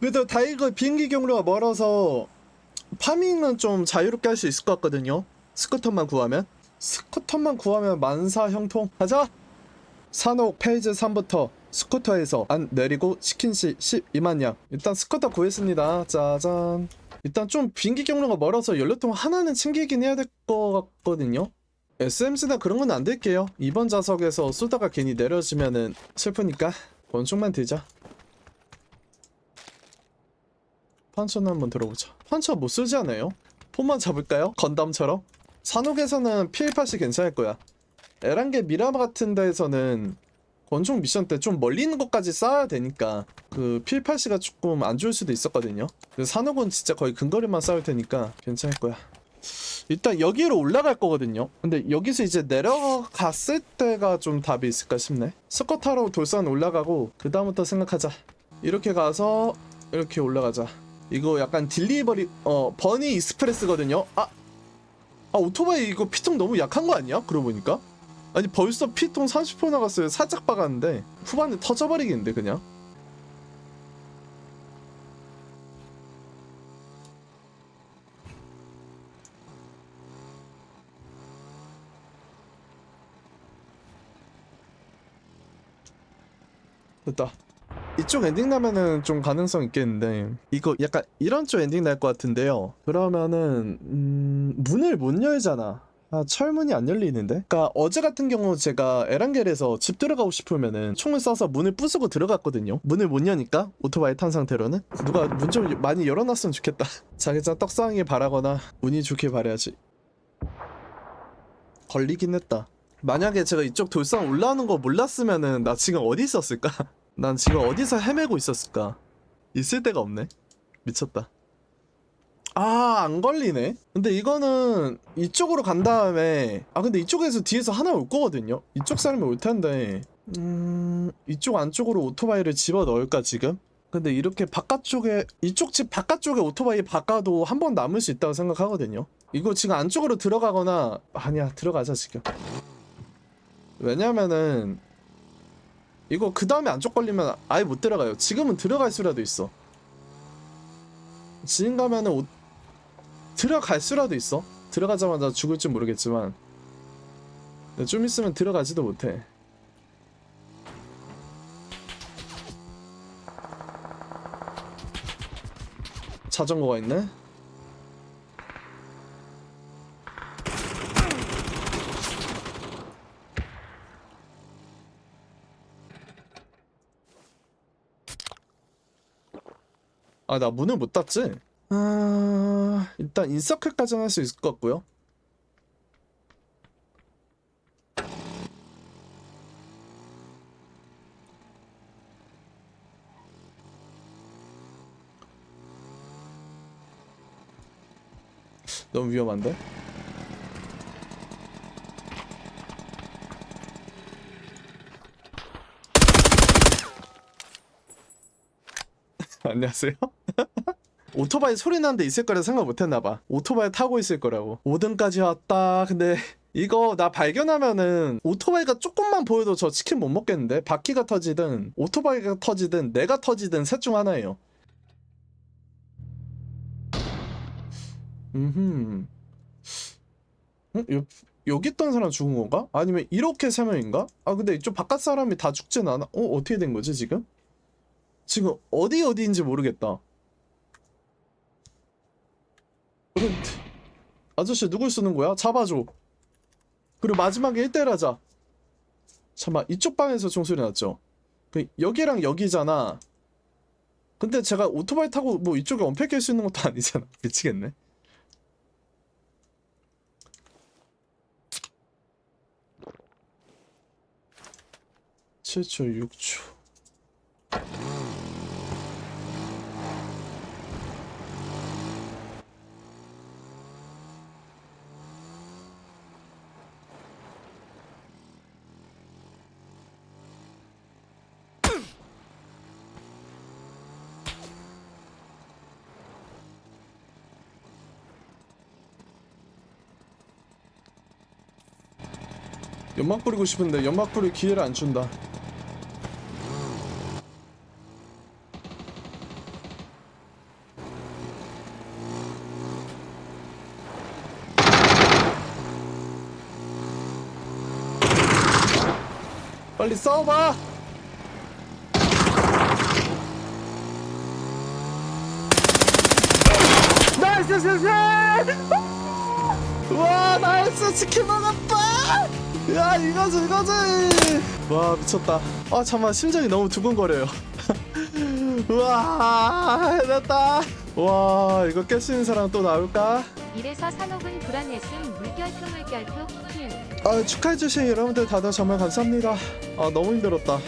그래도 다이거 비행기 경로가 멀어서 파밍은 좀 자유롭게 할 수 있을 것 같거든요. 스쿠터만 구하면. 스쿠터만 구하면 만사 형통. 가자. 산옥 페이지 3부터 스쿠터에서 안 내리고 치킨시 12만 양. 일단 스쿠터 구했습니다. 짜잔. 일단 좀 비행기 경로가 멀어서 연료통 하나는 챙기긴 해야 될 것 같거든요. SMC나 그런 건 안 될게요. 이번 좌석에서 쏘다가 괜히 내려지면은 슬프니까 권총만 들자. 판처는 한번 들어보자. 판처 못 쓰지 않아요? 폰만 잡을까요? 건담처럼? 산옥에서는 P18이 괜찮을 거야. 에란게 미라마 같은 데에서는 권총 미션 때 좀 멀리 있는 것까지 쌓아야 되니까 그 P18C가 조금 안 좋을 수도 있었거든요. 산옥은 진짜 거의 근거리만 쌓을 테니까 괜찮을 거야. 일단 여기로 올라갈 거거든요. 근데 여기서 이제 내려갔을 때가 좀 답이 있을까 싶네. 스쿼 타러 돌산 올라가고 그 다음부터 생각하자. 이렇게 가서 이렇게 올라가자. 이거 약간 딜리버리 어 버니 익스프레스거든요. 아, 아 오토바이 이거 피통 너무 약한 거 아니야? 그러고 보니까 아니 벌써 피통 30% 나갔어요. 살짝 박았는데 후반에 터져버리겠는데 그냥. 됐다. 이쪽 엔딩 나면은 좀 가능성 있겠는데 이거 약간 이런 쪽 엔딩 날 것 같은데요. 그러면은 음, 문을 못 열잖아. 아 철문이 안 열리는데? 그니까 어제 같은 경우 제가 에란겔에서 집 들어가고 싶으면은 총을 쏴서 문을 부수고 들어갔거든요 문을 못 여니까 오토바이 탄 상태로는 누가 문 좀 많이 열어놨으면 좋겠다 자기장 떡상하길 바라거나 운이 좋길 바라야지 걸리긴 했다 만약에 제가 이쪽 돌상 올라오는 거 몰랐으면은 나 지금 어디 있었을까? 난 지금 어디서 헤매고 있었을까? 있을 데가 없네 미쳤다 아, 안 걸리네. 근데 이거는 이쪽으로 간 다음에 아 근데 이쪽에서 뒤에서 하나 올 거거든요. 이쪽 사람이 올 텐데. 음, 이쪽 안쪽으로 오토바이를 집어 넣을까 지금? 근데 이렇게 바깥쪽에 이쪽 집 바깥쪽에 오토바이 바꿔도 한 번 남을 수 있다고 생각하거든요. 이거 지금 안쪽으로 들어가거나 아니야 들어가자 지금. 왜냐면은 이거 그 다음에 안쪽 걸리면 아예 못 들어가요. 지금은 들어갈 수라도 있어. 지금 가면은 오, 들어갈 수라도 있어. 들어가자마자 죽을지 모르겠지만 좀 있으면 들어가지도 못해. 자전거가 있네. 아, 나 문을 못 닫지? 아, 일단 인서클까지는 할 수 있을 것 같고요. 너무 위험한데? 안녕하세요. 오토바이 소리 나는데 있을 거라 생각 못 했나 봐. 오토바이 타고 있을 거라고. 5등까지 왔다. 근데 이거 나 발견하면은 오토바이가 조금만 보여도 저 치킨 못 먹겠는데? 바퀴가 터지든 오토바이가 터지든 내가 터지든 셋 중 하나예요. 음흠. 응? 여, 여기 있던 사람 죽은 건가? 아니면 이렇게 세 명인가? 아 근데 이쪽 바깥 사람이 다 죽진 않아. 어 어떻게 된 거지 지금? 지금 어디 어디인지 모르겠다. 근데 아저씨 누굴 쓰는 거야? 잡아줘. 그리고 마지막에 1대1 하자. 잠깐만 이쪽 방에서 총소리 났죠? 그 여기랑 여기잖아. 근데 제가 오토바이 타고 뭐 이쪽에 언패 깰수 있는 것도 아니잖아. 미치겠네. 칠초 6초. 연막 뿌리고 싶은데 연막 뿌릴 기회를 안 준다 빨리 싸워봐! 나이스 세세! 와 나이스 치킨 먹었다! 야 이거지 이거지! 와 미쳤다. 아 잠만 심장이 너무 두근거려요. 우와 해냈다. 와 이거 있는 사람 또 나올까? 이래서 산옥은 불안했음 물결표 물결표 휴아 축하해주신 여러분들 다들 정말 감사합니다. 아 너무 힘들었다